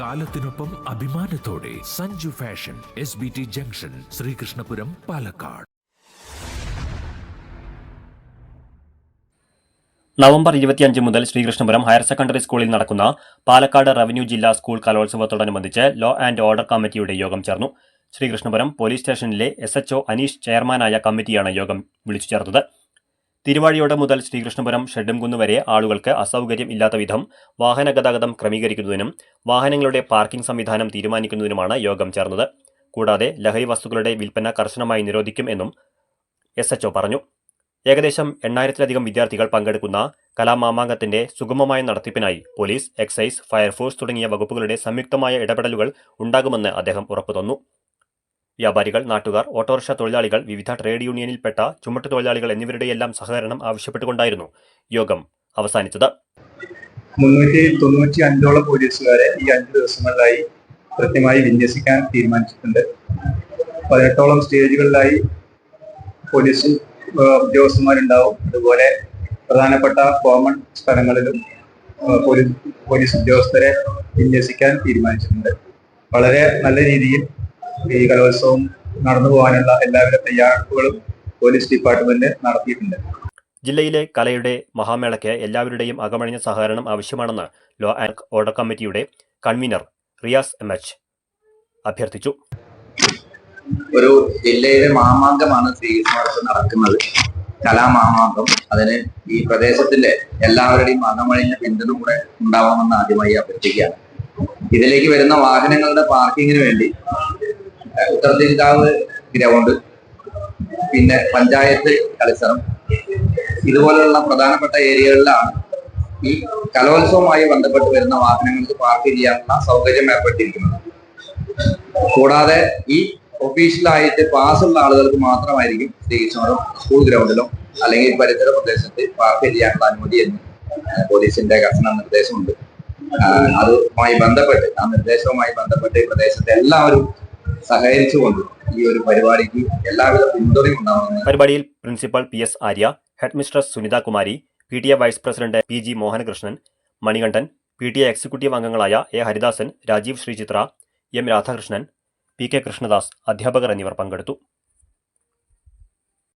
കാലത്തിനൊപ്പം അഭിമാനത്തോടെ Sanju fashion S B T junction Sreekrishnapuram Palakkad. November ഇരുപത്തിയഞ്ച് മുതൽ ശ്രീകൃഷ്ണപുരം ഹയർ സെക്കൻഡറി സ്കൂളിൽ നടക്കുന്ന പാലക്കാട് റവന്യൂ ജില്ലാ സ്കൂൾ കലോത്സവത്തോടനുബന്ധിച്ച് ലോ ആൻഡ് ഓർഡർ കമ്മിറ്റിയുടെ യോഗം ചേർന്നു. ശ്രീകൃഷ്ണപുരം പോലീസ് സ്റ്റേഷനിലെ എസ് എച്ച്ഒ അനീഷ് ചെയർമാനായ കമ്മിറ്റിയാണ് യോഗം വിളിച്ചു ചേർത്തത്. തിരുവാഴിയോട് മുതൽ ശ്രീകൃഷ്ണപുരം ഷെഡംകുന്ന് വരെ ആളുകൾക്ക് അസൗകര്യം ഇല്ലാത്ത വിധം വാഹന ഗതാഗതം ക്രമീകരിക്കുന്നതിനും വാഹനങ്ങളുടെ പാർക്കിംഗ് സംവിധാനം തീരുമാനിക്കുന്നതിനുമാണ് യോഗം ചേർന്നത്. കൂടാതെ ലഹരി വസ്തുക്കളുടെ വിൽപ്പന കർശനമായി നിരോധിക്കും എന്നും എസ് എച്ച്ഒ പറഞ്ഞു. ഏകദേശം എണ്ണായിരത്തിലധികം വിദ്യാർത്ഥികൾ പങ്കെടുക്കുന്ന കലാമാമാങ്കത്തിന്റെ സുഗമമായ നടത്തിപ്പിനായി പോലീസ് എക്സൈസ് ഫയർഫോഴ്സ് തുടങ്ങിയ വകുപ്പുകളുടെ സംയുക്തമായ ഇടപെടലുകൾ ഉണ്ടാകുമെന്ന് അദ്ദേഹം ഉറപ്പു തന്നു വ്യാപാരികൾ നാട്ടുകാർ ഓട്ടോറിക്ഷ തൊഴിലാളികൾ വിവിധ ട്രേഡ് യൂണിയനിൽപ്പെട്ട ചുമട്ടു തൊഴിലാളികൾ എന്നിവരുടെയെല്ലാം സഹകരണം ആവശ്യപ്പെട്ടുകൊണ്ടായിരുന്നു യോഗം അവസാനിച്ചത്. മുന്നൂറ്റി തൊണ്ണൂറ്റി അഞ്ചോളം പോലീസുകാരെ ഈ അഞ്ച് ദിവസങ്ങളിലായി കൃത്യമായി വിന്യസിക്കാൻ തീരുമാനിച്ചിട്ടുണ്ട്. പതിനെട്ടോളം സ്റ്റേജുകളിലായി പോലീസ് ഉദ്യോഗസ്ഥന്മാരുണ്ടാവും. അതുപോലെ പ്രധാനപ്പെട്ട കോമൺ സ്ഥലങ്ങളിലും പോലീസ് പോലീസ് ഉദ്യോഗസ്ഥരെ വിന്യസിക്കാൻ തീരുമാനിച്ചിട്ടുണ്ട്. വളരെ നല്ല രീതിയിൽ ഈ കലോത്സവം നടന്നു പോകാനുള്ള എല്ലാവിധ തയ്യാറെടുപ്പുകളും പോലീസ് ഡിപ്പാർട്ട്മെന്റ് നടത്തിയിട്ടുണ്ട്. ജില്ലയിലെ കലയുടെ മഹാമേളയ്ക്ക് എല്ലാവരുടെയും അകമഴിഞ്ഞ സഹകരണം ആവശ്യമാണെന്ന് ലോ ആൻഡ് ഓർഡർ കമ്മിറ്റിയുടെ കൺവീനർ റിയാസ് എം എച്ച് അഭ്യർത്ഥിച്ചു. ഒരു ജില്ലയിലെ മാമാങ്കമാണ് ശ്രീകൃഷ്ണപുരത്ത് നടക്കുന്നത്. കലാമാമാങ്കം അതിന് ഈ പ്രദേശത്തിന്റെ എല്ലാവരുടെയും അകമഴിഞ്ഞ പിന്തുണ കൂടെ ഉണ്ടാവാമെന്ന് ആദ്യമായി അഭ്യർത്ഥിക്കുകയാണ്. ഇതിലേക്ക് വരുന്ന വാഹനങ്ങളുടെ പാർക്കിങ്ങിന് വേണ്ടി ഏഹ്, ഉത്തരത്തിരിക്കാവ് ഗ്രൗണ്ട് പിന്നെ പഞ്ചായത്ത് കളിസ്ഥലം ഇതുപോലുള്ള പ്രധാനപ്പെട്ട ഏരിയകളിലാണ് ഈ കലോത്സവവുമായി ബന്ധപ്പെട്ട് വരുന്ന വാഹനങ്ങൾക്ക് പാർക്ക് ചെയ്യാനുള്ള സൗകര്യം ഏർപ്പെട്ടിരിക്കുന്നത്. കൂടാതെ ഈ ഒഫീഷ്യലായിട്ട് പാസ് ഉള്ള ആളുകൾക്ക് മാത്രമായിരിക്കും ശ്രീകൃഷ്ണപുരം സ്കൂൾ ഗ്രൗണ്ടിലോ അല്ലെങ്കിൽ പരിസര പ്രദേശത്ത് പാർക്ക് ചെയ്യാനുള്ള അനുമതി എന്ന് പോലീസിന്റെ കർശന നിർദ്ദേശമുണ്ട്. അതുമായി ബന്ധപ്പെട്ട് ആ നിർദ്ദേശവുമായി ബന്ധപ്പെട്ട് ഈ പ്രദേശത്തെ എല്ലാവരും സഹകരിച്ചുകൊണ്ട് ഈ ഒരു പരിപാടിക്ക് എല്ലാവിധ പിന്തുണയും ഉണ്ടാവുന്നത് പരിപാടിയിൽ principal P S Arya head mistress Sunitha Kumari P T A vice president P G Mohanakrishnan Manikandan P T A executive അംഗങ്ങളായ A Haridasan Rajeev Sreechithra M Radhakrishnan P K Krishnadas അധ്യാപകർ എന്നിവർ പങ്കെടുത്തു.